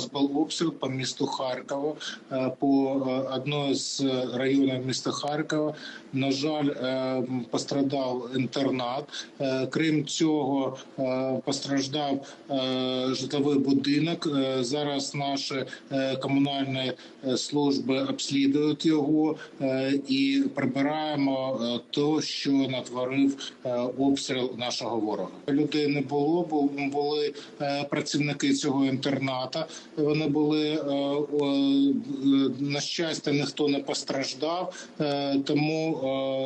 нас був обстріл по місту Харкова, е, по е, одному з районів міста Харкова. На жаль, е, пострадав інтернат. Е, Крім цього, е, постраждав е, житловий будинок. Е, Зараз наші е, комунальні е, служби обслідують його е, і прибираємо е, то, що натворив е, обстріл нашого ворога. Людей не було, бо були е, працівники цього інтерната. Вони були е, на щастя, ніхто не постраждав. Е, Тому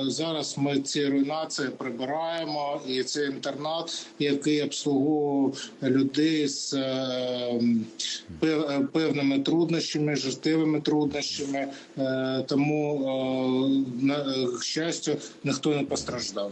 зараз ми ці руйнації прибираємо. І це інтернат, який обслуговував людей з е, пев- певними труднощами, життєвими труднощами. Тому на щастю ніхто не постраждав.